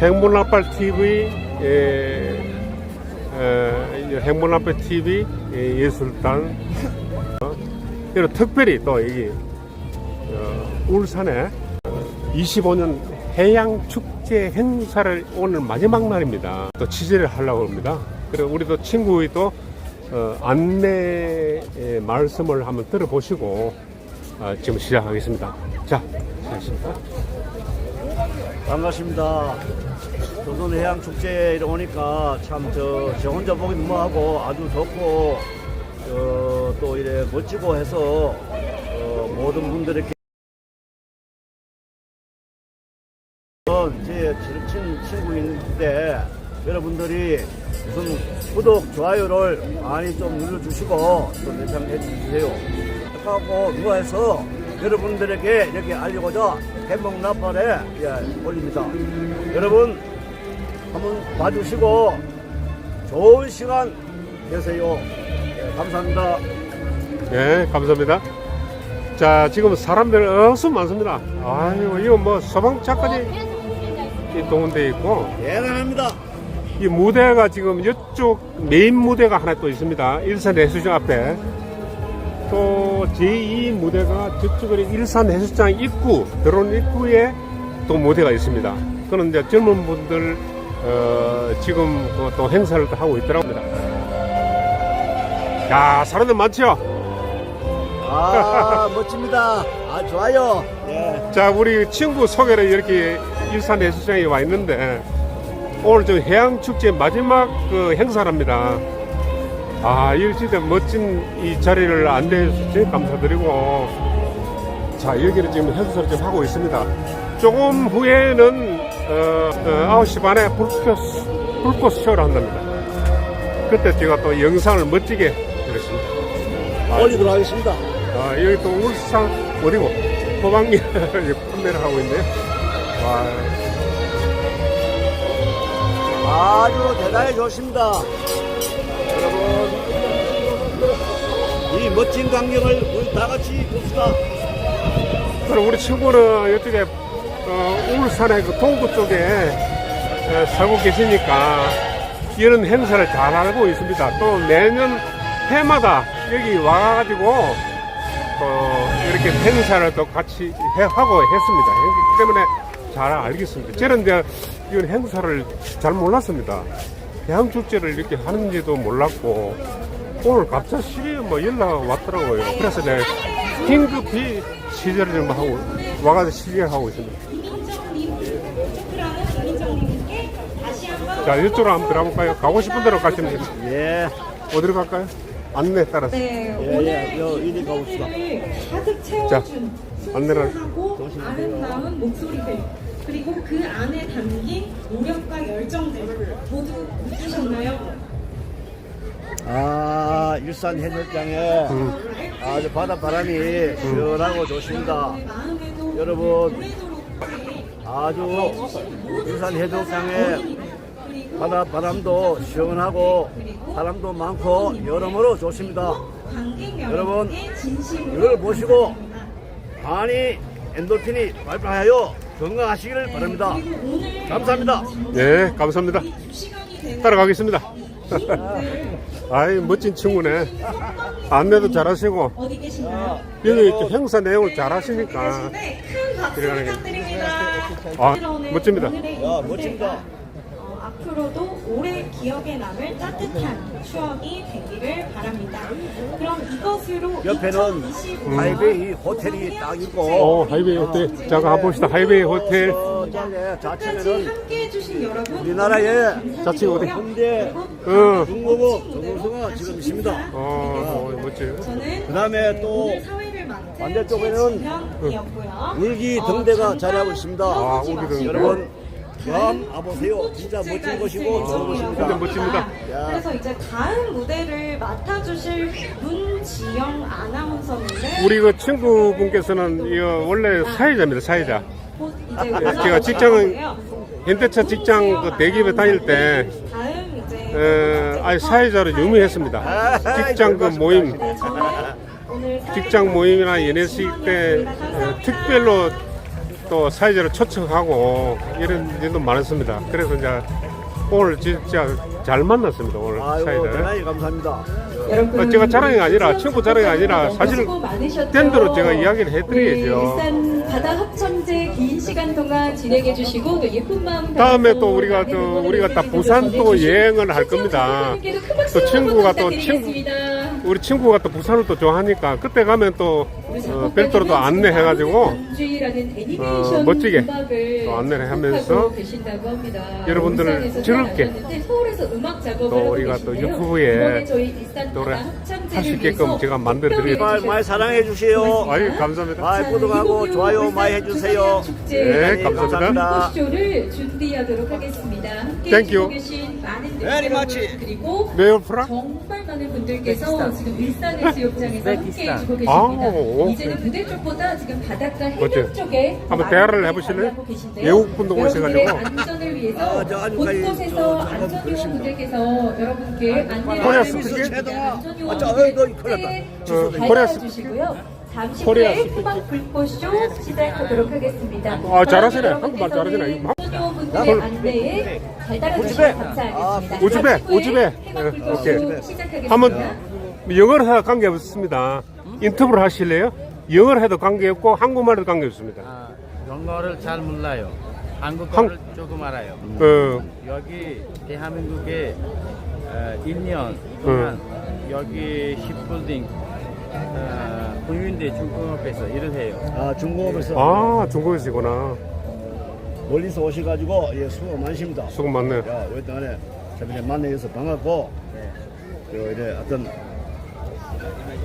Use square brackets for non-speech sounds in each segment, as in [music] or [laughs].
행문아빨 TV 예, 에, 행문아빨 TV 예, 예술단 어, 특별히 또 여기 어, 울산에 25년 해양 축제 행사를 오늘 마지막 날입니다. 또 취재를 하려고 합니다. 그리고 우리도 친구의 또 어, 안내 의 말씀을 한번 들어보시고 어, 지금 시작하겠습니다. 자, 시작하겠습니다. 반갑습니다. 조선해양축제에 오니까 참 저 저 혼자 보기 뭐하고 아주 좋고 어, 또 이래 멋지고 해서 어, 모든 분들에게 제 친, 친구인데 여러분들이 우선 구독, 좋아요를 많이 좀 눌러주시고 또 대상해 주세요. 하고 누가 해서 여러분들에게 이렇게 알리고자 해먹 나팔에 예, 올립니다. 여러분 한번 봐주시고 좋은 시간 되세요. 예, 감사합니다. 네, 감사합니다. 자, 지금 사람들 엄청 많습니다. 아유, 이거 뭐 소방차까지 이 동원돼 있고, 대단합니다. 이 무대가 지금 이쪽 메인 무대가 하나 또 있습니다. 일산 해수장 앞에. 또 제2 무대가 저쪽에 일산 해수장 입구, 들어온 입구에 또 무대가 있습니다. 이제 젊은 분들, 어, 지금 그또 행사를 또 하고 있더라고요. 야, 사람들 많죠? 아 [laughs] 멋집니다. 아 좋아요. 예. 자, 우리 친구 소개를 이렇게 일산 해수장에 와 있는데 오늘 저 해양 축제 마지막 그 행사랍니다. 아, 이 진짜 멋진 이 자리를 안내해 주셔서 감사드리고 자, 여기는 지금 해수사를 지금 하고 있습니다. 조금 후에는 어, 어, 9시 반에 불꽃, 불꽃 쇼를 한답니다. 그때 제가 또 영상을 멋지게 드렸습니다. 올리도록 하겠습니다. 아, 여기 또 울산 어디고 호박리 [laughs] 판매를 하고 있네요. 와, 아주 대단히 좋습니다. 여러분, 이 멋진 광경을 우리 다 같이 봅시다. 그럼 우리 친구는 이쪽에 어, 울산의 그 동구 쪽에 어, 살고 계시니까 이런 행사를 잘 알고 있습니다. 또 매년 해마다 여기 와가지고 또 이렇게 행사를 또 같이 해, 하고 했습니다. 때문에 잘 알겠습니다. 저는 이제 이런 행사를 잘 몰랐습니다. 대항축제를 이렇게 하는지도 몰랐고 오늘 갑자기 뭐 연락 왔더라고요. 그래서 내가 긴급히 취재를 좀 하고 와가지고 취재를 하고 있습니다. 자 이쪽으로 한번 들어볼까요? 가고 싶은 대로 가시면 됩니다. 예, 어디로 갈까요? 안내 따라서. 네, 예, 오늘 예. 여, 이리 가봅시다. 를 가득 자, 채워준 안내를. 순수하고 아름다운 목소리들 그리고 그 안에 담긴 노력과 열정들 모두 느끼셨나요? 아, 일산 해수장에 아주 바다 바람이 시원하고 좋습니다. 여러분, 아주 일산 해수장에 바다 바람도 시원하고 사람도 많고 여러모로 좋습니다. 여러분, 이걸 보시고. 많이 엔돌핀이 발발하여 건강하시기를 바랍니다. 감사합니다. 네, 감사합니다. 따라가겠습니다. [laughs] 아이 멋진 친구네. 안내도 잘하시고 어디 계신가요? 여기 또 행사 내용을 잘하시니까 네, 큰 박수 들어가는 부탁드립니다. 아, 오늘 멋집니다. 오늘의 야, 이 멋집니다. 어, 앞으로도 오래 기억에 남을 따뜻한 추억이 되기를 바랍니다. 그럼 이것으로 옆에는 2025 하이베이 호텔이 딱 있고 어 하이웨이 호텔. 자, 가봅시다. 하이웨이 호텔. 끝까지 좌측에는 함께 해 주신 여러분 우리나라의 자취가 어디? 현대 어, 중국어 정보서가 지금 있습니다. 어, 어 멋져요. 저는 그 다음에 또 오늘 사회를 맡은 반대쪽에는 최진현이었고요. 울기 어, 등대가 자리하고 있습니다. 아, 울기 등대. 여러분 다음 와보세요. 진짜 멋진 것이고 좋은 진짜 것입니다. 멋집니다. 야. 그래서 이제 다음 무대를 맡아주실 문지영 아나운서님을 우리 그 친구분께서는 이거 원래 사회자입니다. 사회자. 곧 이제 예, 제가 직장은 현대차 직장 그 대기업에 다닐 때 에, 아니 사회자로 유명했습니다. 직장 그 모임, 직장 모임이나 연애식 때 에, 특별로 또 사회자를 초청하고 이런 일도 많았습니다. 그래서 이제 오늘 진짜 잘 만났습니다. 오늘 아이고 사회자. 대단히 감사합니다. 여러분, 어, 제가 자랑이 아니라 친구 자랑이 아니라 사실? 된 대로 제가 이야기를 해드려야죠. 네, 일산 바다 합천제 긴 시간 동안 진행해 주시고 또 예쁜 마음 다음에 또 우리가 또 우리가 딱 해주시고 부산 또 여행을 할 겁니다. 또 친구가 또 친구-. 우리 친구가 또 부산을 또 좋아하니까 그때 가면 또 어, 별도로 또 안내해가지고 어, 멋지게 또 안내를 하면서. 여러분들을 즐겁게 태어나셨는데 서울에서 음악 작업을 또 우리가 또. 유튜브에 노래 합창제를 할수 있게끔 제가 만들어드리겠습니다. 많이 사랑해 주세요. 아유 감사합니다. 많이 구독하고 좋아요 많이 해주세요. 네, 감사합니다. 쇼를 준비하도록 하겠습니다. 함께 Thank you. 해주고 계신 많은 much. 그리고? 정말 많은 분들께서 지금 일산해수욕장에서 함께 해주고 계십니다. 아, 오. 이제는 무대 쪽보다 지금 바닷가 해변 어째? 쪽에 더 한번 대화를 해보실래요? 외국 분도 여러분들의 오셔가지고. 안전을 위해서 아, 곳곳에서 저 안전요원 분들께서 여러분께 안내를 코리아 스피킹? 아, 저, 안전요원 어, 분들 이거 큰일. 어, 코리아 스피킹? 주시고요. 잠시 코리아 후에 스피킹. 음악 불꽃쇼 시작하도록 하겠습니다. 아, 잘하시네. 한국말 잘하시네. 안전요원 분들의 안내에 잘 따라주시면 감사하겠습니다. 후에 우즈베. 음악 네, 오케이. 시작하겠습니다. 한번 영어를 해도 관계없습니다. 인터뷰를 하실래요? 영어를 해도 관계없고 한국말도 관계없습니다. 아, 영어를 잘 몰라요. 한국어를 조금 알아요. 어, 여기 대한민국에 어, 1년 동안 여기 힙빌딩 어, 국민대 중공업에서 일을 해요. 아 중공업에서 아 중국에서구나. 멀리서 오셔가지고 예 수고 많으십니다. 수고 많네요. 야 오랫동안에 저번에 만나서 반갑고 그 이래 어떤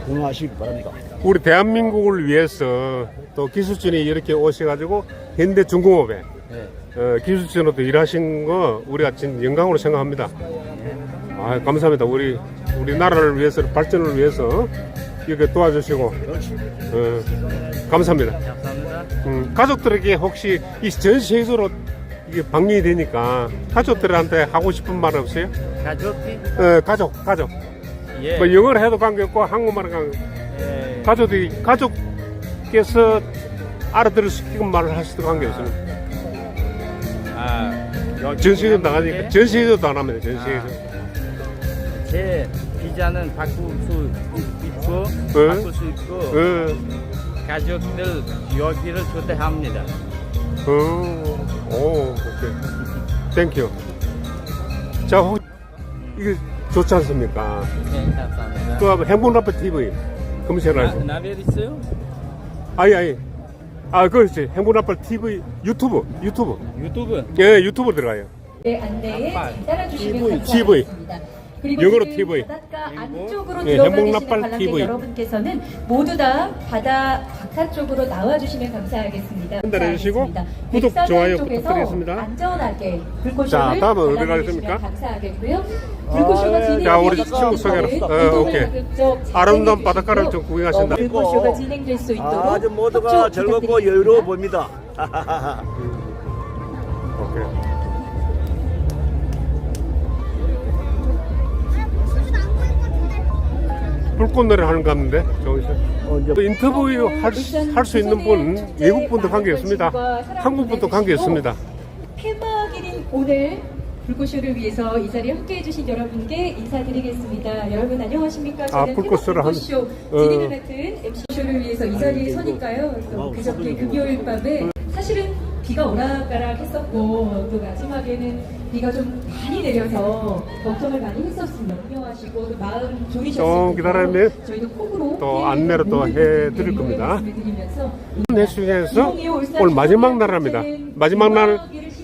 건강하시기 바랍니다. 우리 대한민국을 위해서 또 기술진이 이렇게 오셔가지고 현대 중공업에 네. 어, 기술진으로도 일하신 거 우리가 진 영광으로 생각합니다. 아, 감사합니다. 우리 우리 나라를 위해서 발전을 위해서 이렇게 도와주시고. 어, 감사합니다. 음, 가족들에게 혹시 이전 세계적으로 이게 방영이 되니까 가족들한테 하고 싶은 말 없어요? 가족이 어, 가족, 가족. 예. 뭐 영어를 해도 관계없고 한국말을 관계 예. 가족들이 가족께서 알아들을 수 있게끔 말을 할 수도 관계없습니다. 아, 여기 전 세계도 나가니까 대한민국에 전 세계도 안 합니다. 전 세계도. 제 비자는 바꿀 수 있고 네. 바꿀 수 있고 어, 가족들 여기를 초대합니다. 어, 오, 오케이. 땡큐. 자, 혹 이게 좋지 않습니까? 네, 감사합니다. 그 행복라프 TV 검색을 나, 하세요. 나벨 있어요? 아니 아니 아 그렇지 행복라팔 TV 유튜브 유튜브 유튜브? 예 유튜브 들어가요 네, 안내에. 잘 따라주시면 TV. 감사하겠습니다. 그리고 영어로 지금 TV. 바닷가 안쪽으로 예, 들어가 계시는 해몽나팔 관람객 TV. 여러분께서는 모두 다 바다 바깥쪽으로 나와주시면 감사하겠습니다. 전달해 주시고 감사하겠습니다. 구독, 백사장 좋아요 쪽에서 부탁드리겠습니다. 안전하게 불꽃쇼를 자, 다음은 어디 관람해 가겠습니까? 감사하겠고요. 불꽃쇼가 진행되기 자, 우리 전에 친구 소개를. 어, 오케이. 아름다운 바닷가를. 좀 구경하신다. 어, 불꽃쇼가 진행될 수 있도록 아주 모두가 협조 즐겁고 부탁드리겠습니다. 여유로워 보입니다. [laughs] 오케이 불꽃놀이 하는 거 같는데 저기서 어, 또 인터뷰 할수 있는 분 외국 분도 관계 없습니다 한국 분도 관계 없습니다 폐막일인 오늘 불꽃쇼를 위해서 이 자리에 함께해 주신 여러분께 인사드리겠습니다. 여러분 안녕하십니까? 저는 아, 불꽃쇼를 한- 불꽃쇼 어. 진행을 맡은 MC쇼를 위해서 이 자리에 서니까요. 또 그저께 금요일 밤에 사실은 비가 오락가락 했었고 또 마지막에는 비가 좀 많이 내려서 걱정을 많이 했었습니다. 염려하시고 또 마음 졸이셨을 좀 기다리면 저희도 콩으로 또 안내를 또 해드릴 겁니다. 해수장에서 오늘 마지막 날입니다. 마지막 날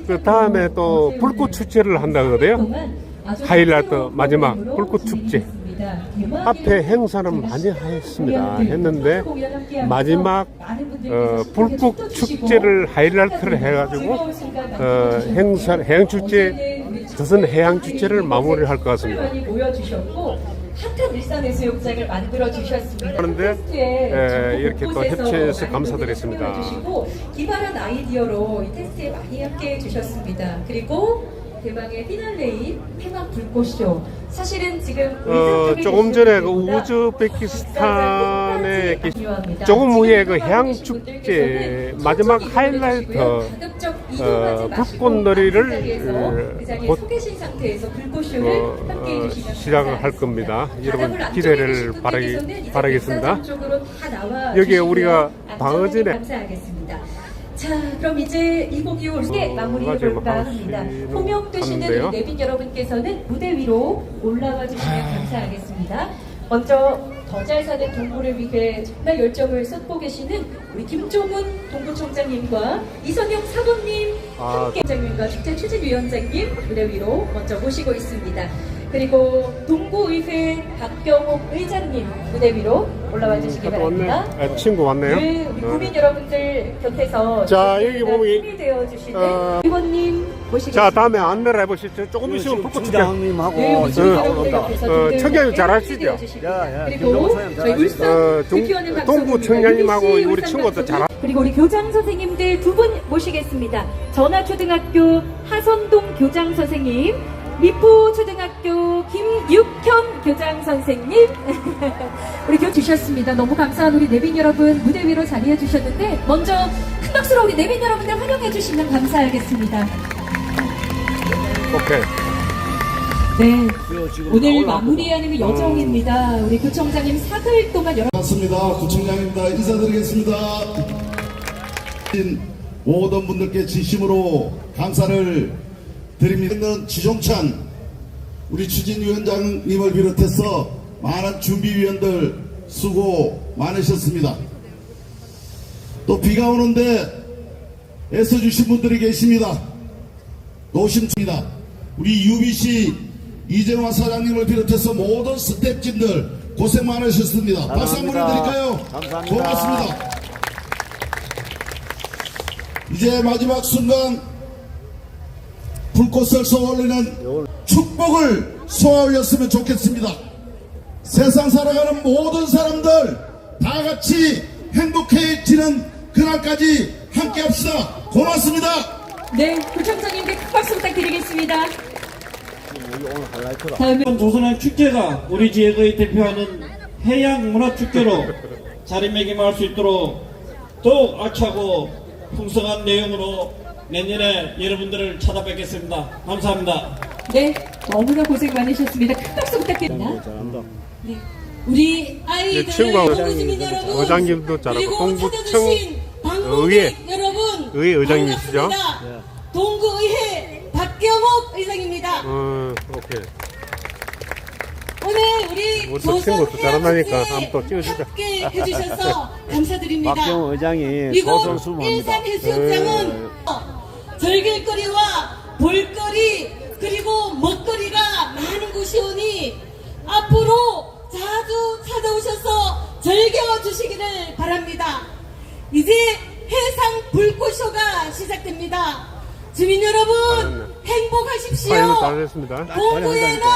그 다음에 또 불꽃 축제를 한다거든요. 하이라이트 마지막 불꽃 축제. 앞에 행사는 많이 했습니다. 했는데 마지막 어, 불꽃 축제를 하이라이트를 해가지고 어, 행사 해양 축제 조선 해양 축제를 마무리할 것 같습니다. 핫한 일산해수욕장을 만들어 주셨습니다. 그런데, 좀 이렇게 또 협조해서 감사드렸습니다. 기발한 아이디어로 이 테스트에 많이 함께해 주셨습니다. 그리고 대망의 피날레인 폐막 불꽃쇼. 사실은 지금 어, 조금 전에 그 분들보다 우즈베키스탄 동안에 그. 조금 후에 그 해양 축제 마지막 하이라이트 어, 불꽃놀이를 그 자리에서 그 곧, 어, 어, 시작을 할. 겁니다. 여러분 기대를 바라기- 바라겠습니다. 여기에. 우리가 방어진에 감사하겠습니다. 자, 그럼 이제 2025에 어, 마무리를 지금 볼까 하우스 합니다. 씨는 호명되시는 하는데요. 우리 내빈 여러분께서는 무대 위로 올라와 주시면 감사하겠습니다. 먼저 더 잘 사는 동부를 위해 정말 열정을 쏟고 계시는 우리 김종훈 동부총장님과 이선영 사범님 아. 함께 장님과 축제 추진위원장님 무대 위로 먼저 모시고 있습니다. 그리고 동부의회 박경옥 의장님 무대 위로 올라와 주시기 또 왔네. 바랍니다. 아, 친구 왔네요. 늘 우리 어. 국민 여러분들 곁에서 자, 여기 보면 이- 힘이 되어 주시는 어. 의원님 모시겠습니다. 자 다음에 안내를 해보시죠. 조금 있으면 축제. 네, 우리 지금 국민 나온다. 여러분들 곁에서 어, 늘 청장님 함께 잘하시죠? 힘이 되어 주십니다. 야, 야, 그리고 사장님 저희? 울산 어, 동- 대표하는 동부 방송국입니다. 청장님하고 UBC 우리 울산 친구도 방송국. 잘 그리고 우리 교장 선생님들 두 분 모시겠습니다. 전화초등학교 하선동 교장 선생님, 미포초등학교 김육현 교장 선생님, [laughs] 우리 교 주셨습니다. 너무 감사한 우리 내빈 여러분 무대 위로 자리해 주셨는데 먼저 큰 박수로 우리 내빈 여러분들 환영해 주시면 감사하겠습니다. 오케이. 네. 오늘. 마무리하는 그 여정입니다. 우리 구청장님 사흘 동안 여러 반갑습니다. 구청장입니다. 인사드리겠습니다. 모든 분들께 진심으로 감사를 드립니다. 있는 지종찬 우리 추진위원장님을 비롯해서 많은 준비위원들 수고 많으셨습니다. 또 비가 오는데 애써주신 분들이 계십니다. 노심입니다. 우리 UBC 이재화 사장님을 비롯해서 모든 스태프진들 고생 많으셨습니다. 박수 한번 감사합니다. 해드릴까요? 감사합니다. 고맙습니다. 이제 마지막 순간 불꽃을 쏘아올리는 축복을 쏘아올렸으면 좋겠습니다. 세상 살아가는 모든 사람들 다 같이 행복해지는 그날까지 함께 합시다. 고맙습니다. 네, 구청장님께 큰 박수 부탁드리겠습니다. 다음에 조선의 축제가 우리 지역의 대표하는 해양 문화 축제로 자리매김할 수 있도록 더욱 알차고 풍성한 내용으로 내년에 여러분들을 찾아뵙겠습니다. 감사합니다. 네, 너무나 고생 많으셨습니다. 큰 박수 부탁드립니다. 잘한다. 네. 우리 아이들 예, 친구하고 동부시민 여러분 의장님도 잘하고 찾아주신 방문객 의회 여러분 의회 의장님이시죠? 반갑습니다. 동구의회 박경옥 의장입니다. 어, 오케이. 오늘 우리 우리 또 친구도 잘한다니까 한번 또 찍어주자. 함께 해주셔서 감사드립니다. 박경호 의장이 이곳 소설수무합니다. 일산 해수욕장은 즐길거리와 볼거리 그리고 먹거리가 많은 곳이 오니 앞으로 자주 찾아오셔서 즐겨주시기를 바랍니다. 이제 해상 불꽃쇼가 시작됩니다. 주민 여러분 행복하십시오. 이거.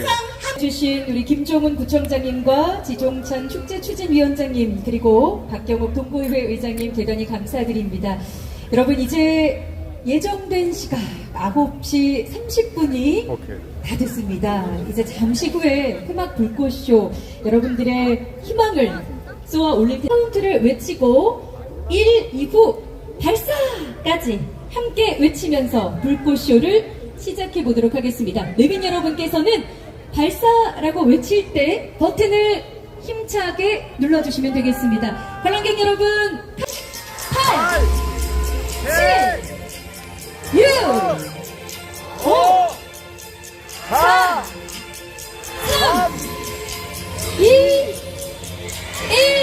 항상 주신 우리 김종훈 구청장님과 지종찬 축제 추진위원장님 그리고 박경옥 동구의회 의장님 대단히 감사드립니다. 여러분 이제 예정된 시간 9시 30분이 오케이. 다 됐습니다. 이제 잠시 후에 음악 불꽃쇼 여러분들의 희망을 쏘아 테 카운트를 외치고 1, 2부 발사까지 함께 외치면서 불꽃쇼를 시작해 보도록 하겠습니다. 내빈 여러분께서는 발사라고 외칠 때 버튼을 힘차게 눌러주시면 되겠습니다. 관람객 여러분 8, 7, 6, 5, 4, 3, 2, 1, 발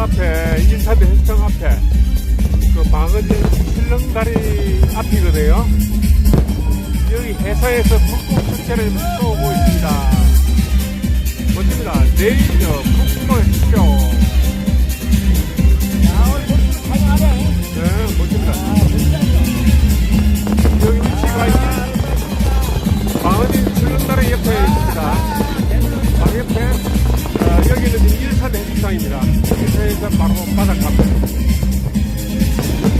앞에 인사대 헬스장 앞에 그 방어진 실렁다리 앞이거든요. 여기 회사에서 불꽃 축제를 쏘고 있습니다. 멋집니다. 레이저 북극 쇼. 네, 멋집니다. 어, 여기는 지금 일산 해수장입니다. 일산에서 바로 바닷가.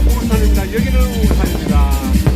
울산입니다. 여기는 울산입니다.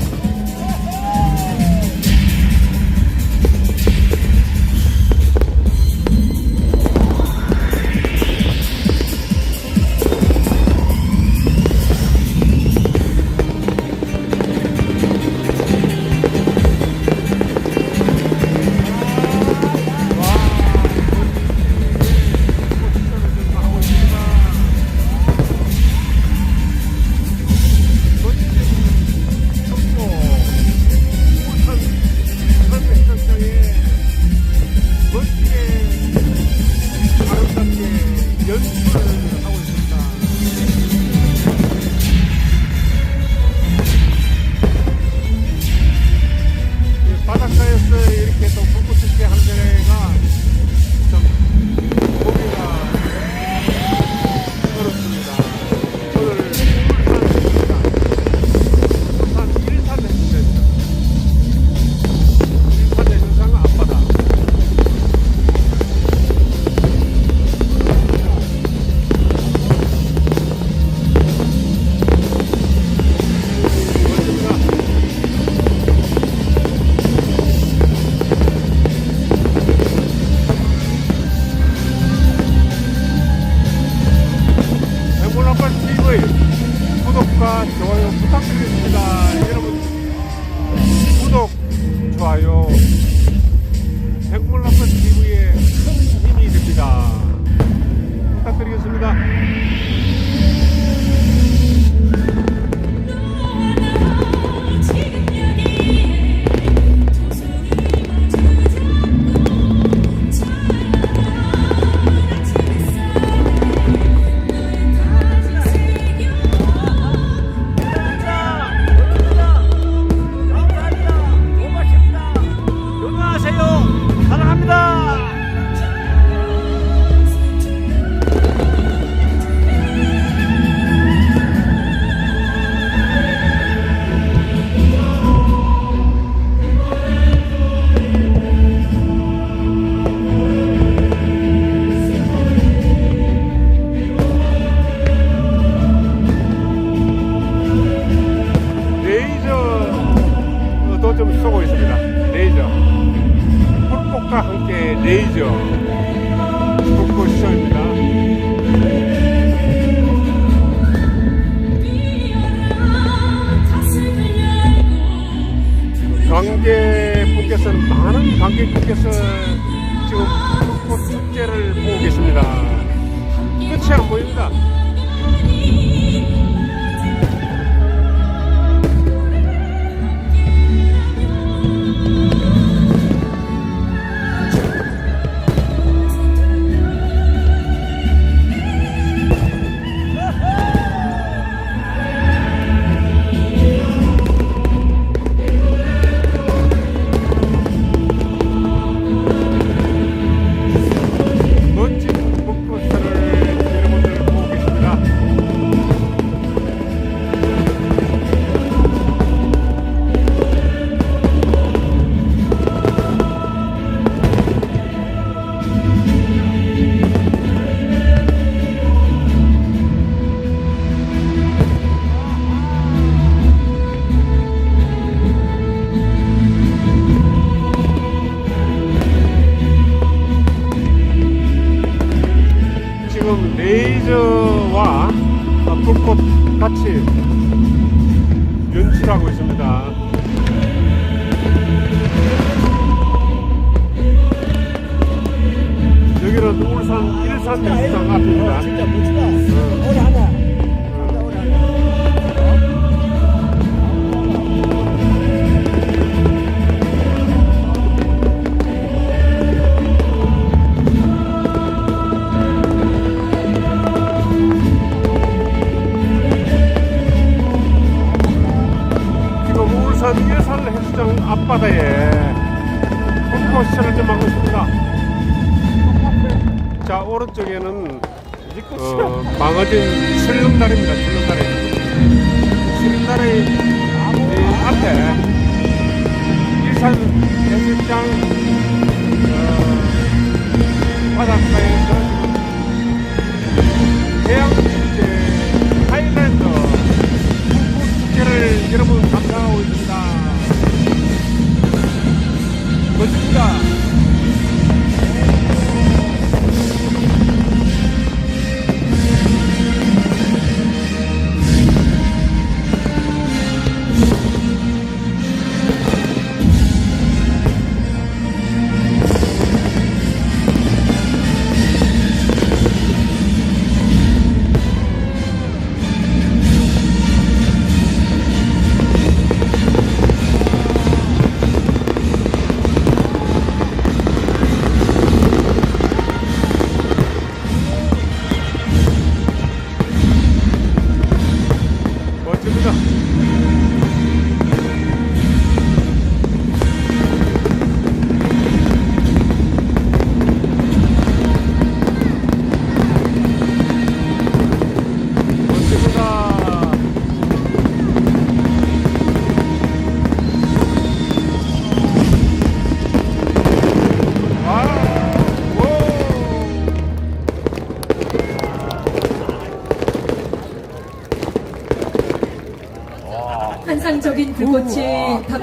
레이저. 불꽃 쇼입니다. 관객분께서는 많은 관객분께서 지금 불꽃 축제를 보고 계십니다. 끝이 안 보입니다. 멋집니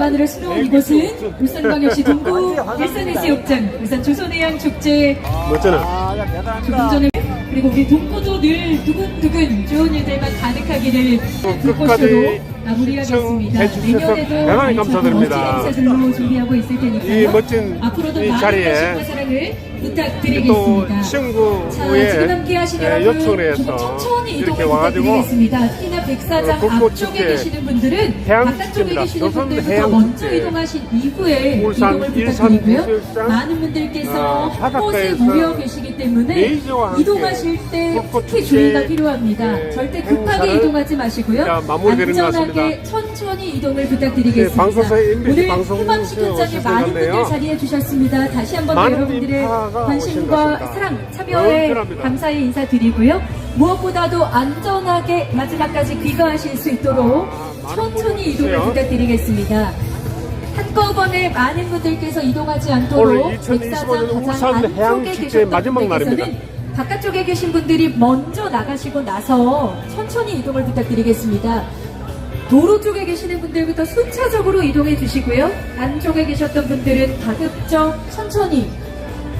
답안으로 수놓은 이곳은 울산광역시 동구 일산해수욕장 울산 조선해양 축제 멋져나. 아, 야, 대단하다. 조금 전에 그리고 우리 동구도 늘 두근두근 좋은 일들만 가득하기를 불꽃으로 끝까지 마무리하겠습니다. 내년에도 대단히 감사드립니다. 멋진 행사들로 준비하고 있을 테니까요. 이 멋진 앞으로도 이 자리에 사랑을 또 부탁드리겠습니다. 자, 친구의 지금 함께 하신 예, 여러분 요청을 조금 해서 천천히 이렇게 이동을 와가지고 부탁드리겠습니다. 특히나 백사장 어, 앞쪽에 축제, 계시는 분들은 바깥쪽에. 계시는 해양 먼저. 이동하신 이후에 울산 이동을 부탁드리고요. 많은 분들께서 어, 한 곳에 모여 계시기 때문에 이동하실 때 특히 주의가 필요합니다. 네, 절대 급하게 이동하지 마시고요. 안전하게. 천천히 이동을 부탁드리겠습니다. 네, 오늘 희망식전장에 오셨을 많은 분들. 자리해 주셨습니다. 다시 한번 여러분들의 관심과. 사랑, 참여에. 감사의 인사드리고요. 무엇보다도 안전하게 마지막까지 귀가하실 수 있도록 아, 천천히 이동을. 부탁드리겠습니다. 한꺼번에 많은 분들께서 이동하지 않도록 2025 백사장 가장 안쪽에 계셨던 마지막 날입니다. 바깥쪽에 계신 분들이 먼저 나가시고 나서 천천히 이동을 부탁드리겠습니다. 도로 쪽에 계시는 분들부터 순차적으로 이동해 주시고요. 안쪽에 계셨던 분들은 가급적 천천히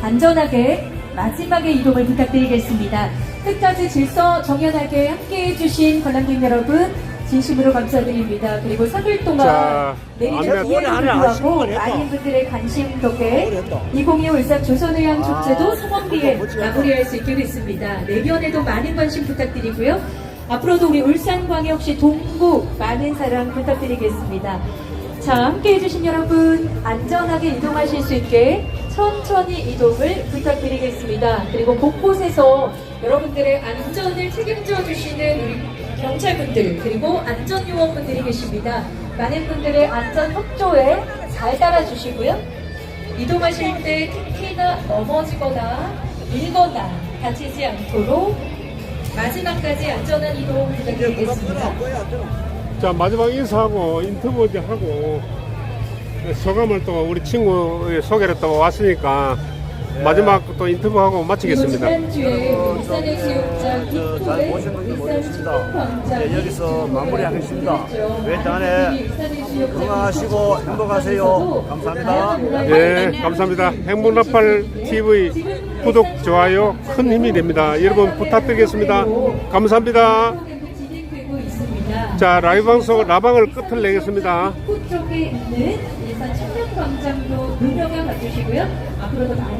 안전하게 마지막에 이동을 부탁드리겠습니다. 끝까지 질서 정연하게 함께 해 주신 관람객 여러분 진심으로 감사드립니다. 그리고 3일 동안 자, 내리는 비에도 불구하고 시간을 했다. 많은 분들의 관심 덕에 오래 했다. 2025 울산 조선해양축제도 아, 성원비에. 마무리할 수 있게 됐습니다. 내년에도 많은 관심 부탁드리고요. 앞으로도 우리 울산광역시 동구 많은 사랑 부탁드리겠습니다. 자, 함께 해주신 여러분, 안전하게 이동하실 수 있게 천천히 이동을 부탁드리겠습니다. 그리고 곳곳에서 여러분들의 안전을 책임져 주시는 우리 경찰분들, 그리고 안전요원분들이 계십니다. 많은 분들의 안전 협조에 잘 따라주시고요. 이동하실 때 특히나 넘어지거나 밀거나 다치지 않도록 마지막까지 안전한 이동 부탁드리겠습니다. 자 마지막 인사하고 인터뷰 하고 소감을 또 우리 친구의 소개를 또 왔으니까 마지막 또 인터뷰하고 마치겠습니다. 저, 잘 보셨는지 울산 모르겠습니다. 네, 여기서 마무리하겠습니다. 수욕장 건강하시고 행복하세요. 감사합니다. 예, 감사합니다. 행복나팔 TV 구독, 좋아요 큰 힘이 됩니다. 여러분 부탁드리겠습니다. 감사합니다. 자, 라이브 방송 라방을 끝을 내겠습니다. 입구 쪽에 있는 일산 청년광장도 눈여겨 봐주시고요. 앞으로도 많은